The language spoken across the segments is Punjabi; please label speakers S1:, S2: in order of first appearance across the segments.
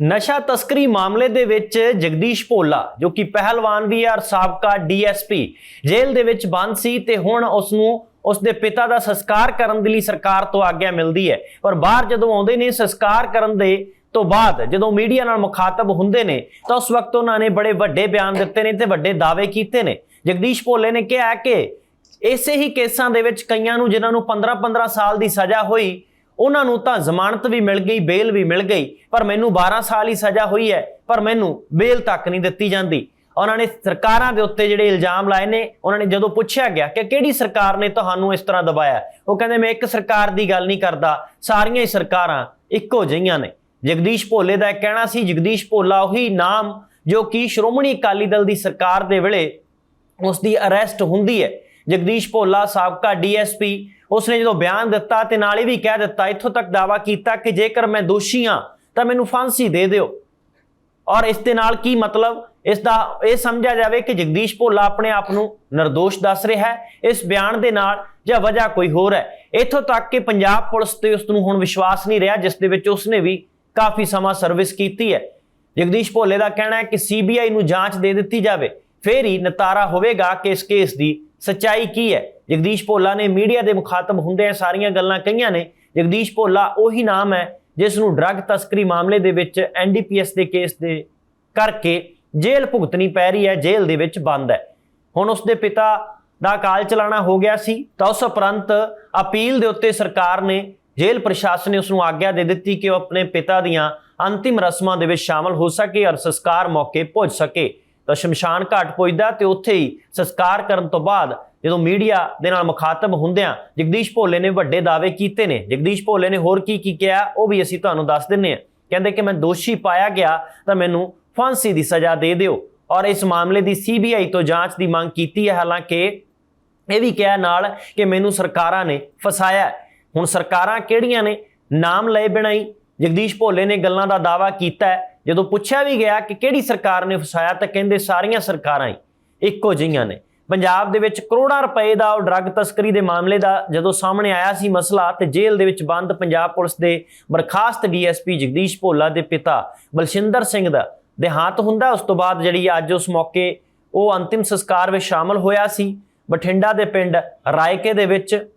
S1: ਨਸ਼ਾ ਤਸਕਰੀ ਮਾਮਲੇ ਦੇ ਵਿੱਚ ਜਗਦੀਸ਼ ਭੋਲਾ, ਜੋ ਕਿ ਪਹਿਲਵਾਨ ਵੀ ਹੈ ਔਰ ਸਾਬਕਾ ਡੀਐਸਪੀ, ਜੇਲ੍ਹ ਦੇ ਵਿੱਚ ਬੰਦ ਸੀ ਤੇ ਹੁਣ ਉਸ ਨੂੰ ਉਸ ਦੇ ਪਿਤਾ ਦਾ ਸੰਸਕਾਰ ਕਰਨ ਦੇ ਲਈ ਸਰਕਾਰ ਤੋਂ ਆਗਿਆ ਮਿਲਦੀ ਹੈ। ਪਰ ਬਾਹਰ ਜਦੋਂ ਆਉਂਦੇ ਨੇ ਸੰਸਕਾਰ ਕਰਨ ਦੇ ਤੋਂ ਬਾਅਦ, ਜਦੋਂ ਮੀਡੀਆ ਨਾਲ ਮੁਖਾਤਬ ਹੁੰਦੇ ਨੇ, ਤਾਂ ਉਸ ਵਕਤ ਉਹਨਾਂ ਨੇ ਬੜੇ ਵੱਡੇ ਬਿਆਨ ਦਿੱਤੇ ਨੇ ਤੇ ਵੱਡੇ ਦਾਅਵੇ ਕੀਤੇ ਨੇ। ਜਗਦੀਸ਼ ਭੋਲੇ ਨੇ ਕਿਹਾ ਕਿ ਇਸੇ ਹੀ ਕੇਸਾਂ ਦੇ ਵਿੱਚ ਕਈਆਂ ਨੂੰ ਜਿਨ੍ਹਾਂ ਨੂੰ 15-15 ਸਾਲ ਦੀ ਸਜ਼ਾ ਹੋਈ ਉਹਨਾਂ ਨੂੰ ਤਾਂ ਜ਼ਮਾਨਤ ਵੀ ਮਿਲ ਗਈ, ਬੇਲ ਵੀ ਮਿਲ ਗਈ, ਪਰ ਮੈਨੂੰ 12 ਸਾਲ ਹੀ ਸਜ਼ਾ ਹੋਈ ਹੈ, ਪਰ ਮੈਨੂੰ ਬੇਲ ਤੱਕ ਨਹੀਂ ਦਿੱਤੀ ਜਾਂਦੀ। ਉਹਨਾਂ ਨੇ ਸਰਕਾਰਾਂ ਦੇ ਉੱਤੇ ਜਿਹੜੇ ਇਲਜ਼ਾਮ ਲਾਏ ਨੇ, ਉਹਨਾਂ ਨੇ ਜਦੋਂ ਪੁੱਛਿਆ ਗਿਆ ਕਿ ਕਿਹੜੀ ਸਰਕਾਰ ਨੇ ਤੁਹਾਨੂੰ ਇਸ ਤਰ੍ਹਾਂ ਦਬਾਇਆ, ਉਹ ਕਹਿੰਦੇ, ਮੈਂ ਇੱਕ ਸਰਕਾਰ ਦੀ ਗੱਲ ਨਹੀਂ ਕਰਦਾ, ਸਾਰੀਆਂ ਹੀ ਸਰਕਾਰਾਂ ਇੱਕੋ ਜਿਹੀਆਂ ਨੇ। ਜਗਦੀਸ਼ ਭੋਲੇ ਦਾ ਇਹ ਕਹਿਣਾ ਸੀ, ਜਗਦੀਸ਼ ਭੋਲਾ ਉਹੀ ਨਾਮ ਜੋ ਕਿ ਸ਼੍ਰੋਮਣੀ ਅਕਾਲੀ ਦਲ ਦੀ ਸਰਕਾਰ ਦੇ ਵੇਲੇ ਉਸ ਦੀ ਅਰੈਸਟ ਹੁੰਦੀ ਹੈ। ਜਗਦੀਸ਼ ਭੋਲਾ, ਸਾਬਕਾ ਡੀਐਸਪੀ ਉਸਨੇ ਜਦੋਂ ਬਿਆਨ ਦਿੱਤਾ ਤੇ ਨਾਲ ਹੀ ਵੀ ਕਹਿ ਦਿੱਤਾ, ਇੱਥੋਂ ਤੱਕ ਦਾਵਾ ਕੀਤਾ ਕਿ ਜੇਕਰ ਮੈਂ ਦੋਸ਼ੀ ਹਾਂ, ਤਾਂ ਮੈਨੂੰ ਫਾਂਸੀ ਦੇ ਦਿਓ। ਔਰ ਇਸ ਦੇ ਨਾਲ ਕੀ ਮਤਲਬ? ਇਸ ਦਾ ਇਹ ਸਮਝਿਆ ਜਾਵੇ ਕਿ ਜਗਦੀਸ਼ ਭੋਲਾ ਆਪਣੇ ਆਪ ਨੂੰ નિર્ਦੋਸ਼ ਦੱਸ ਰਿਹਾ ਹੈ। ਇਸ ਬਿਆਨ ਦੇ ਨਾਲ ਜਾਂ ਵਜ੍ਹਾ ਕੋਈ ਹੋਰ ਹੈ। ਇੱਥੋਂ ਤੱਕ ਕਿ ਪੰਜਾਬ ਪੁਲਿਸ ਤੇ ਉਸ ਨੂੰ ਹੁਣ ਵਿਸ਼ਵਾਸ ਨਹੀਂ ਰਿਹਾ, ਜਿਸ ਦੇ ਵਿੱਚ ਉਸਨੇ ਵੀ ਕਾਫੀ ਸਮਾਂ ਸਰਵਿਸ ਕੀਤੀ ਹੈ। ਜਗਦੀਸ਼ ਭੋਲੇ ਦਾ ਕਹਿਣਾ ਹੈ ਕਿ ਸੀਬੀਆਈ ਨੂੰ ਜਾਂਚ ਦੇ ਦਿੱਤੀ ਜਾਵੇ। ਫੇਰ ਹੀ ਨਤਾਰਾ ਹੋਵੇਗਾ ਕਿ ਇਸ ਕੇਸ ਦੀ ਸੱਚਾਈ ਕੀ ਹੈ? ਜਗਦੀਸ਼ ਭੋਲਾ ਨੇ ਮੀਡੀਆ ਦੇ ਮੁਖਾਤਬ ਹੁੰਦੇ ਸਾਰੀਆਂ ਗੱਲਾਂ ਕਹੀਆਂ ਨੇ। ਜਗਦੀਸ਼ ਭੋਲਾ ਉਹੀ ਨਾਮ ਹੈ ਜਿਸ ਨੂੰ ਡਰੱਗ ਤਸਕਰੀ ਮਾਮਲੇ ਦੇ ਵਿੱਚ ਐਨਡੀਪੀਐਸ ਦੇ ਕੇਸ ਦੇ ਕਰਕੇ ਜੇਲ੍ਹ ਭੁਗਤਣੀ ਪੈ ਰਹੀ ਹੈ, ਜੇਲ੍ਹ ਦੇ ਵਿੱਚ ਬੰਦ ਹੈ। ਹੁਣ ਉਸ ਦੇ ਪਿਤਾ ਦਾ ਕਾਲ ਚਲਾਣਾ ਹੋ ਗਿਆ ਸੀ, ਤਾਂ ਉਸ ਉਪਰੰਤ ਅਪੀਲ ਦੇ ਉੱਤੇ ਸਰਕਾਰ ਨੇ, ਜੇਲ੍ਹ ਪ੍ਰਸ਼ਾਸਨ ਨੇ ਉਸ ਨੂੰ ਆਗਿਆ ਦੇ ਦਿੱਤੀ ਕਿ ਉਹ ਆਪਣੇ ਪਿਤਾ ਦੀਆਂ ਅੰਤਿਮ ਰਸਮਾਂ ਦੇ ਵਿੱਚ ਸ਼ਾਮਲ ਹੋ ਸਕੇ ਔਰ ਸੰਸਕਾਰ ਮੌਕੇ ਪਹੁੰਚ ਸਕੇ। ਤਾਂ ਸ਼ਮਸ਼ਾਨ ਘਾਟ ਪਹੁੰਚਦਾ ਤੇ ਉੱਥੇ ਹੀ ਸੰਸਕਾਰ ਕਰਨ ਤੋਂ ਬਾਅਦ ਜਦੋਂ ਮੀਡੀਆ ਦੇ ਨਾਲ ਮੁਖਾਤਬ ਹੁੰਦਿਆਂ ਜਗਦੀਸ਼ ਭੋਲੇ ਨੇ ਵੱਡੇ ਦਾਅਵੇ ਕੀਤੇ ਨੇ। ਜਗਦੀਸ਼ ਭੋਲੇ ਨੇ ਹੋਰ ਕੀ ਕੀ ਕਿਹਾ ਉਹ ਵੀ ਅਸੀਂ ਤੁਹਾਨੂੰ ਦੱਸ ਦਿੰਨੇ ਆ ਕਹਿੰਦੇ ਕਿ ਮੈਂ ਦੋਸ਼ੀ ਪਾਇਆ ਗਿਆ ਤਾਂ ਮੈਨੂੰ ਫਾਂਸੀ ਦੀ ਸਜ਼ਾ ਦੇ ਦਿਓ ਔਰ ਇਸ ਮਾਮਲੇ ਦੀ ਸੀਬੀਆਈ ਤੋਂ ਜਾਂਚ ਦੀ ਮੰਗ ਕੀਤੀ ਹੈ। ਹਾਲਾਂਕਿ ਇਹ ਵੀ ਕਿਹਾ ਨਾਲ ਕਿ ਮੈਨੂੰ ਸਰਕਾਰਾਂ ਨੇ ਫਸਾਇਆ ਹੁਣ ਸਰਕਾਰਾਂ ਕਿਹੜੀਆਂ ਨੇ? ਨਾਮ ਲਏ ਬਿਨਾਂ ਹੀ ਜਗਦੀਸ਼ ਭੋਲੇ ਨੇ ਗੱਲਾਂ ਦਾ ਦਾਵਾ ਕੀਤਾ ਜਦੋਂ ਪੁੱਛਿਆ ਵੀ ਗਿਆ ਕਿ ਕਿਹੜੀ ਸਰਕਾਰ ਨੇ ਫਸਾਇਆ ਤਾਂ ਕਹਿੰਦੇ ਸਾਰੀਆਂ ਸਰਕਾਰਾਂ ਹੀ, ਇੱਕੋ ਜਿਹੀਆਂ ਨੇ। ਪੰਜਾਬ ਦੇ ਵਿੱਚ ਕਰੋੜਾਂ ਰੁਪਏ ਦਾ ਉਹ ਡਰੱਗ ਤਸਕਰੀ ਦੇ ਮਾਮਲੇ ਦਾ ਜਦੋਂ ਸਾਹਮਣੇ ਆਇਆ ਸੀ ਮਸਲਾ, ਤੇ ਜੇਲ੍ਹ ਦੇ ਵਿੱਚ ਬੰਦ ਪੰਜਾਬ ਪੁਲਿਸ ਦੇ ਬਰਖਾਸਤ ਡੀਐਸਪੀ ਜਗਦੀਸ਼ ਭੋਲਾ ਦੇ ਪਿਤਾ ਬਲਸ਼ਿੰਦਰ ਸਿੰਘ ਦਾ ਦੇਹਾਂਤ ਹੁੰਦਾ, ਉਸ ਤੋਂ ਬਾਅਦ ਜਿਹੜੀ ਅੱਜ ਉਸ ਮੌਕੇ ਉਹ ਅੰਤਿਮ ਸੰਸਕਾਰ ਵਿੱਚ ਸ਼ਾਮਲ ਹੋਇਆ ਸੀ, ਬਠਿੰਡਾ ਦੇ ਪਿੰਡ ਰਾਇਕੇ ਦੇ ਵਿੱਚ।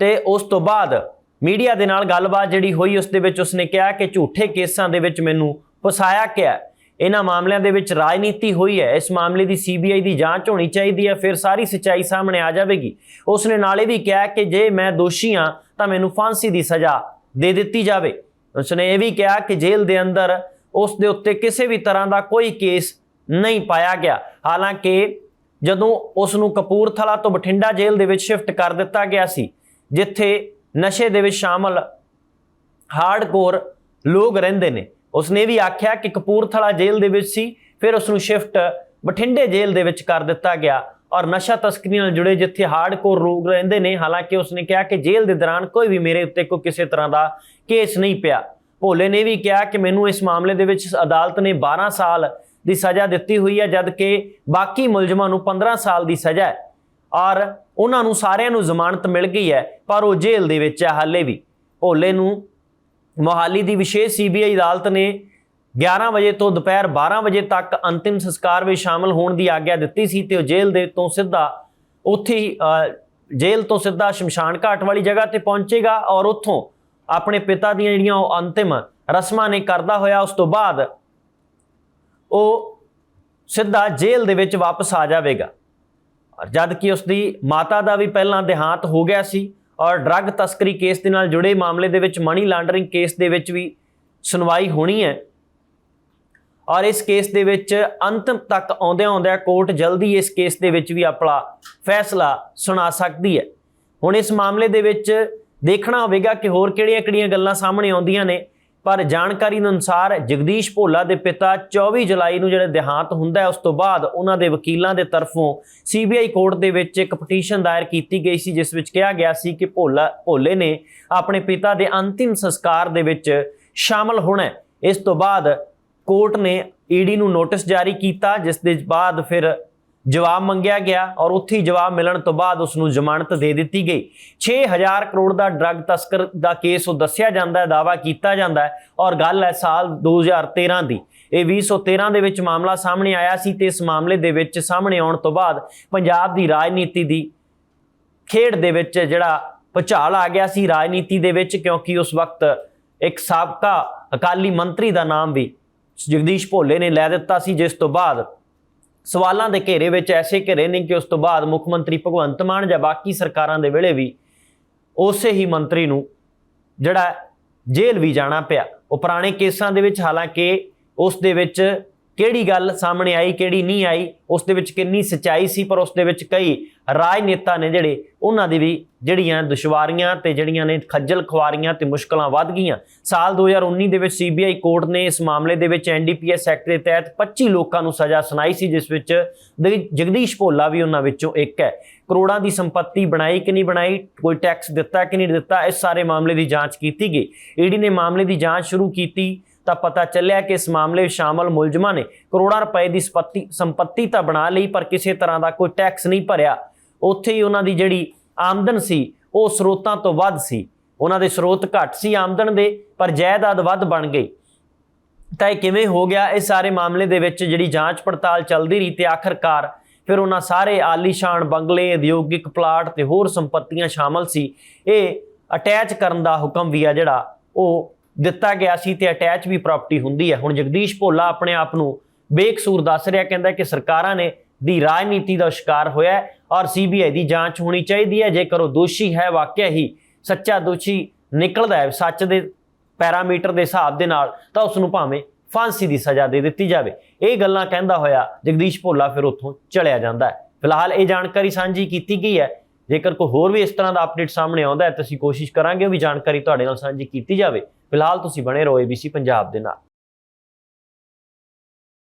S1: ਤੇ ਉਸ ਤੋਂ ਬਾਅਦ ਮੀਡੀਆ ਦੇ ਨਾਲ ਗੱਲਬਾਤ ਜਿਹੜੀ ਹੋਈ, ਉਸ ਦੇ ਵਿੱਚ ਉਸਨੇ ਕਿਹਾ ਕਿ ਝੂਠੇ ਕੇਸਾਂ ਦੇ ਵਿੱਚ ਮੈਨੂੰ ਫਸਾਇਆ ਗਿਆ ਇਹਨਾਂ ਮਾਮਲਿਆਂ ਦੇ ਵਿੱਚ ਰਾਜਨੀਤੀ ਹੋਈ ਹੈ। ਇਸ ਮਾਮਲੇ ਦੀ ਸੀਬੀਆਈ ਦੀ ਜਾਂਚ ਹੋਣੀ ਚਾਹੀਦੀ ਹੈ। ਫਿਰ ਸਾਰੀ ਸੱਚਾਈ ਸਾਹਮਣੇ ਆ ਜਾਵੇਗੀ। ਉਸਨੇ ਨਾਲੇ ਵੀ ਕਿਹਾ ਕਿ ਜੇ ਮੈਂ ਦੋਸ਼ੀ ਹਾਂ, ਤਾਂ ਮੈਨੂੰ ਫਾਂਸੀ ਦੀ ਸਜ਼ਾ ਦੇ ਦਿੱਤੀ ਜਾਵੇ। ਉਸਨੇ ਇਹ ਵੀ ਕਿਹਾ ਕਿ ਜੇਲ੍ਹ ਦੇ ਅੰਦਰ ਉਸ ਦੇ ਉੱਤੇ ਕਿਸੇ ਵੀ ਤਰ੍ਹਾਂ ਦਾ ਕੋਈ ਕੇਸ ਨਹੀਂ ਪਾਇਆ ਗਿਆ। ਹਾਲਾਂਕਿ ਜਦੋਂ ਉਸ ਨੂੰ ਕਪੂਰਥਲਾ ਤੋਂ ਬਠਿੰਡਾ ਜੇਲ੍ਹ ਦੇ ਵਿੱਚ ਸ਼ਿਫਟ ਕਰ ਦਿੱਤਾ ਗਿਆ ਸੀ, ਜਿੱਥੇ ਨਸ਼ੇ ਦੇ ਵਿੱਚ ਸ਼ਾਮਲ ਹਾਰਡਕੋਰ ਲੋਕ ਰਹਿੰਦੇ ਨੇ। ਉਸਨੇ ਵੀ ਆਖਿਆ ਕਿ ਕਪੂਰਥਲਾ ਜੇਲ੍ਹ ਦੇ ਵਿੱਚ ਸੀ, ਫਿਰ ਉਸ ਨੂੰ ਸ਼ਿਫਟ ਬਠਿੰਡੇ ਜੇਲ੍ਹ ਦੇ ਵਿੱਚ ਕਰ ਦਿੱਤਾ ਗਿਆ ਔਰ ਨਸ਼ਾ ਤਸਕਰੀ ਨਾਲ ਜੁੜੇ ਜਿੱਥੇ ਹਾਰਡਕੋਰ ਲੋਕ ਰਹਿੰਦੇ ਨੇ, ਹਾਲਾਂਕਿ ਉਸਨੇ ਕਿਹਾ ਕਿ ਜੇਲ੍ਹ ਦੇ ਦੌਰਾਨ ਕੋਈ ਵੀ ਮੇਰੇ ਉੱਤੇ ਕੋਈ ਕਿਸੇ ਤਰ੍ਹਾਂ ਦਾ ਕੇਸ ਨਹੀਂ ਪਿਆ। ਭੋਲੇ ਨੇ ਵੀ ਕਿਹਾ ਕਿ ਮੈਨੂੰ ਇਸ ਮਾਮਲੇ ਦੇ ਵਿੱਚ ਅਦਾਲਤ ਨੇ 12 ਸਾਲ ਦੀ ਸਜ਼ਾ ਦਿੱਤੀ ਹੋਈ ਹੈ, ਜਦਕਿ ਬਾਕੀ ਮੁਲਜ਼ਮਾਂ ਨੂੰ 15 ਸਾਲ ਦੀ ਸਜ਼ਾ ਹੈ ਔਰ ਉਹਨਾਂ ਨੂੰ ਸਾਰਿਆਂ ਨੂੰ ਜ਼ਮਾਨਤ ਮਿਲ ਗਈ ਹੈ, ਪਰ ਉਹ ਜੇਲ੍ਹ ਦੇ ਵਿੱਚ ਹੈ ਹਾਲੇ ਵੀ। ਭੋਲੇ ਨੂੰ ਮੋਹਾਲੀ ਦੀ ਵਿਸ਼ੇਸ਼ ਸੀਬੀਆਈ ਅਦਾਲਤ ਨੇ 11 ਵਜੇ ਤੋਂ ਦੁਪਹਿਰ 12 ਵਜੇ ਤੱਕ ਅੰਤਿਮ ਸੰਸਕਾਰ ਵਿੱਚ ਸ਼ਾਮਲ ਹੋਣ ਦੀ ਆਗਿਆ ਦਿੱਤੀ ਸੀ ਤੇ ਉਹ ਜੇਲ੍ਹ ਦੇ ਤੋਂ ਸਿੱਧਾ ਉੱਥੇ ਹੀ ਜੇਲ੍ਹ ਤੋਂ ਸਿੱਧਾ ਸ਼ਮਸ਼ਾਨ ਘਾਟ ਵਾਲੀ ਜਗ੍ਹਾ ਤੇ ਪਹੁੰਚੇਗਾ ਔਰ ਉੱਥੋਂ ਆਪਣੇ ਪਿਤਾ ਦੀਆਂ ਜਿਹੜੀਆਂ ਉਹ ਅੰਤਿਮ ਰਸਮਾਂ ਨੇ ਕਰਦਾ ਹੋਇਆ, ਉਸ ਤੋਂ ਬਾਅਦ ਉਹ ਸਿੱਧਾ ਜੇਲ੍ਹ ਦੇ ਵਿੱਚ ਵਾਪਸ ਆ ਜਾਵੇਗਾ। ਜਦ ਕਿ ਉਸ ਦੀ ਮਾਤਾ ਦਾ ਵੀ ਪਹਿਲਾਂ ਦੇਹਾਂਤ ਹੋ ਗਿਆ ਸੀ ਔਰ ਡਰੱਗ ਤਸਕਰੀ ਕੇਸ ਦੇ ਨਾਲ ਜੁੜੇ ਮਾਮਲੇ ਦੇ ਵਿੱਚ ਮਨੀ ਲਾਂਡਰਿੰਗ ਕੇਸ ਦੇ ਵਿੱਚ ਵੀ ਸੁਣਵਾਈ ਹੋਣੀ ਹੈ। ਔਰ ਇਸ ਕੇਸ ਦੇ ਵਿੱਚ ਅੰਤਮ ਤੱਕ ਆਉਂਦਿਆਂ ਆਉਂਦਿਆਂ ਕੋਰਟ ਜਲਦੀ ਇਸ ਕੇਸ ਦੇ ਵਿੱਚ ਵੀ ਆਪਣਾ ਫੈਸਲਾ ਸੁਣਾ ਸਕਦੀ ਹੈ। ਹੁਣ ਇਸ ਮਾਮਲੇ ਦੇ ਵਿੱਚ ਦੇਖਣਾ ਹੋਵੇਗਾ ਕਿ ਹੋਰ ਕਿਹੜੀਆਂ-ਕਿਹੜੀਆਂ ਗੱਲਾਂ ਸਾਹਮਣੇ ਆਉਂਦੀਆਂ ਨੇ। ਪਰ ਜਾਣਕਾਰੀ ਦੇ ਅਨੁਸਾਰ ਜਗਦੀਸ਼ ਭੋਲਾ ਦੇ ਪਿਤਾ 24 ਜੁਲਾਈ ਨੂੰ ਜਿਹੜਾ ਦੇਹਾਂਤ ਹੁੰਦਾ ਹੈ, ਉਸ ਤੋਂ ਬਾਅਦ ਉਹਨਾਂ ਦੇ ਵਕੀਲਾਂ ਦੇ ਤਰਫੋਂ ਸੀਬੀਆਈ ਕੋਰਟ ਦੇ ਵਿੱਚ ਇੱਕ ਪਟੀਸ਼ਨ ਦਾਇਰ ਕੀਤੀ ਗਈ ਸੀ, ਜਿਸ ਵਿੱਚ ਕਿਹਾ ਗਿਆ ਸੀ ਕਿ ਭੋਲਾ ਭੋਲੇ ਨੇ ਆਪਣੇ ਪਿਤਾ ਦੇ ਅੰਤਿਮ ਸੰਸਕਾਰ ਦੇ ਵਿੱਚ ਸ਼ਾਮਲ ਹੋਣਾ ਹੈ। ਇਸ ਤੋਂ ਬਾਅਦ ਕੋਰਟ ਨੇ ਈਡੀ ਨੂੰ ਨੋਟਿਸ ਜਾਰੀ ਕੀਤਾ, ਜਿਸ ਦੇ ਬਾਅਦ ਫਿਰ ਜਵਾਬ ਮੰਗਿਆ ਗਿਆ ਔਰ ਉੱਥੇ ਹੀ ਜਵਾਬ ਮਿਲਣ ਤੋਂ ਬਾਅਦ ਉਸ ਨੂੰ ਜ਼ਮਾਨਤ ਦੇ ਦਿੱਤੀ ਗਈ। 6000 ਕਰੋੜ ਦਾ ਡਰੱਗ ਤਸਕਰ ਦਾ ਕੇਸ ਉਹ ਦੱਸਿਆ ਜਾਂਦਾ ਹੈ ਦਾਵਾ ਕੀਤਾ ਜਾਂਦਾ ਹੈ ਔਰ ਗੱਲ ਹੈ ਸਾਲ 2013 ਦੀ। ਇਹ 2013 ਦੇ ਵਿੱਚ ਮਾਮਲਾ ਸਾਹਮਣੇ ਆਇਆ ਸੀ ਤੇ ਇਸ ਮਾਮਲੇ ਦੇ ਵਿੱਚ ਸਾਹਮਣੇ ਆਉਣ ਤੋਂ ਬਾਅਦ ਪੰਜਾਬ ਦੀ ਰਾਜਨੀਤੀ ਦੀ ਖੇਡ ਦੇ ਵਿੱਚ ਜਿਹੜਾ ਭੁਚਾਲ ਆ ਗਿਆ ਸੀ ਰਾਜਨੀਤੀ ਦੇ ਵਿੱਚ ਕਿਉਂਕਿ ਉਸ ਵਕਤ ਇੱਕ ਸਾਬਕਾ ਅਕਾਲੀ ਮੰਤਰੀ ਦਾ ਨਾਮ ਵੀ ਜਗਦੀਸ਼ ਭੋਲੇ ਨੇ ਲੈ ਦਿੱਤਾ ਸੀ, ਜਿਸ ਤੋਂ ਬਾਅਦ ਸਵਾਲਾਂ ਦੇ ਘੇਰੇ ਵਿੱਚ ਐਸੇ ਘੇਰੇ ਨੇ ਕਿ ਉਸ ਤੋਂ ਬਾਅਦ ਮੁੱਖ ਮੰਤਰੀ ਭਗਵੰਤ ਮਾਨ ਜਾਂ ਬਾਕੀ ਸਰਕਾਰਾਂ ਦੇ ਵੇਲੇ ਵੀ ਉਸੇ ਹੀ ਮੰਤਰੀ ਨੂੰ ਜਿਹੜਾ ਜੇਲ੍ਹ ਵੀ ਜਾਣਾ ਪਿਆ। ਉਹ ਪੁਰਾਣੇ ਕੇਸਾਂ ਦੇ ਵਿੱਚ ਹਾਲਾਂਕਿ ਉਸ ਦੇ ਵਿੱਚ ਕਿਹੜੀ ਗੱਲ ਸਾਹਮਣੇ ਆਈ, ਕਿਹੜੀ ਨਹੀਂ ਆਈ, ਉਸ ਦੇ ਵਿੱਚ ਕਿੰਨੀ ਸਚਾਈ ਸੀ, ਪਰ ਉਸ ਦੇ ਵਿੱਚ ਕਈ ਰਾਜਨੇਤਾ ਨੇ ਜਿਹੜੇ ਉਹਨਾਂ ਦੀ ਵੀ ਜਿਹੜੀਆਂ ਦੁਸ਼ਵਾਰੀਆਂ ਤੇ ਜਿਹੜੀਆਂ ਨੇ ਖੱਜਲ ਖੁਆਰੀਆਂ ਤੇ ਮੁਸ਼ਕਲਾਂ ਵੱਧ ਗਈਆਂ। ਸਾਲ 2019 ਦੇ ਵਿੱਚ ਸੀਬੀਆਈ ਕੋਰਟ ਨੇ ਇਸ ਮਾਮਲੇ ਦੇ ਵਿੱਚ ਐਨਡੀਪੀਐਸ ਐਕਟ ਦੇ ਤਹਿਤ 25 ਲੋਕਾਂ ਨੂੰ ਸਜ਼ਾ ਸੁਣਾਈ ਸੀ, ਜਿਸ ਵਿੱਚ ਦ- ਜਗਦੀਸ਼ ਭੋਲਾ ਵੀ ਉਹਨਾਂ ਵਿੱਚੋਂ ਇੱਕ ਹੈ। ਕਰੋੜਾਂ ਦੀ ਸੰਪਤੀ ਬਣਾਈ ਕਿ ਨਹੀਂ ਬਣਾਈ, ਕੋਈ ਟੈਕਸ ਦਿੱਤਾ ਕਿ ਨਹੀਂ ਦਿੱਤਾ, ਇਸ ਸਾਰੇ ਮਾਮਲੇ ਦੀ ਜਾਂਚ ਕੀਤੀ ਗਈ। ਈਡੀ ਨੇ ਮਾਮਲੇ ਦੀ ਜਾਂਚ ਸ਼ੁਰੂ ਕੀਤੀ। ਤਾਂ ਪਤਾ ਚੱਲਿਆ ਕਿ ਇਸ ਮਾਮਲੇ ਵਿੱਚ ਸ਼ਾਮਲ ਮੁਲਜ਼ਮਾਂ ਨੇ ਕਰੋੜਾਂ ਰੁਪਏ ਦੀ ਸੰਪਤੀ ਸੰਪਤੀ ਤਾਂ ਬਣਾ ਲਈ, ਪਰ ਕਿਸੇ ਤਰ੍ਹਾਂ ਦਾ ਕੋਈ ਟੈਕਸ ਨਹੀਂ ਭਰਿਆ। ਉੱਥੇ ਹੀ ਉਹਨਾਂ ਦੀ ਜਿਹੜੀ ਆਮਦਨ ਸੀ, ਉਹ ਸਰੋਤਾਂ ਤੋਂ ਵੱਧ ਸੀ। ਉਹਨਾਂ ਦੇ ਸਰੋਤ ਘੱਟ ਸੀ ਆਮਦਨ ਦੇ, ਪਰ ਜਾਇਦਾਦ ਵੱਧ ਬਣ ਗਈ। ਤਾਂ ਇਹ ਕਿਵੇਂ ਹੋ ਗਿਆ? ਇਹ ਸਾਰੇ ਮਾਮਲੇ ਦੇ ਵਿੱਚ ਜਿਹੜੀ ਜਾਂਚ ਪੜਤਾਲ ਚੱਲਦੀ ਰਹੀ ਤੇ ਆਖਰਕਾਰ ਫਿਰ ਉਹਨਾਂ ਸਾਰੇ ਆਲੀਸ਼ਾਨ ਬੰਗਲੇ, ਉਦਯੋਗਿਕ ਪਲਾਟ ਤੇ ਹੋਰ ਸੰਪਤੀਆਂ ਸ਼ਾਮਲ ਸੀ। ਇਹ ਅਟੈਚ ਕਰਨ ਦਾ ਹੁਕਮ ਵੀ ਆ ਜਿਹੜਾ ਉਹ ਦਿੱਤਾ ਗਿਆ ਸੀ ਤੇ ਅਟੈਚ ਵੀ ਪ੍ਰਾਪਰਟੀ ਹੁੰਦੀ ਹੈ। ਹੁਣ ਜਗਦੀਸ਼ ਭੋਲਾ ਆਪਣੇ ਆਪ ਨੂੰ ਬੇਕਸੂਰ ਦੱਸ ਰਿਹਾ, ਕਹਿੰਦਾ ਕਿ ਸਰਕਾਰਾਂ ਨੇ ਦੀ ਰਾਜਨੀਤੀ ਦਾ ਸ਼ਿਕਾਰ ਹੋਇਆ ਹੈ ਔਰ ਸੀਬੀਆਈ ਦੀ ਜਾਂਚ ਹੋਣੀ ਚਾਹੀਦੀ ਹੈ। ਜੇਕਰ ਉਹ ਦੋਸ਼ੀ ਹੈ, ਵਾਕਿਆ ਹੀ ਸੱਚਾ ਦੋਸ਼ੀ ਨਿਕਲਦਾ ਹੈ, ਸੱਚ ਦੇ ਪੈਰਾਮੀਟਰ ਦੇ ਹਿਸਾਬ ਦੇ ਨਾਲ, ਤਾਂ ਉਸ ਨੂੰ ਭਾਵੇਂ ਫਾਂਸੀ ਦੀ ਸਜ਼ਾ ਦੇ ਦਿੱਤੀ ਜਾਵੇ। ਇਹ ਗੱਲਾਂ ਕਹਿੰਦਾ ਹੋਇਆ ਜਗਦੀਸ਼ ਭੋਲਾ ਫਿਰ ਉੱਥੋਂ ਚਲਿਆ ਜਾਂਦਾ ਹੈ। ਫਿਲਹਾਲ ਇਹ ਜਾਣਕਾਰੀ ਸਾਂਝੀ ਕੀਤੀ ਗਈ ਹੈ। ਜੇਕਰ ਕੋਈ ਹੋਰ ਵੀ ਇਸ ਤਰ੍ਹਾਂ ਦਾ ਅਪਡੇਟ ਸਾਹਮਣੇ ਆਉਂਦਾ ਹੈ, ਤਾਂ ਅਸੀਂ ਕੋਸ਼ਿਸ਼ ਕਰਾਂਗੇ ਉਹ ਵੀ ਜਾਣਕਾਰੀ ਤੁਹਾਡੇ ਨਾਲ ਸਾਂਝੀ ਕੀਤੀ ਜਾਵੇ। ਫਿਲਹਾਲ ਤੁਸੀਂ ਬਣੇ ਰਹੋ ABC ਪੰਜਾਬ ਦੇ ਨਾਲ।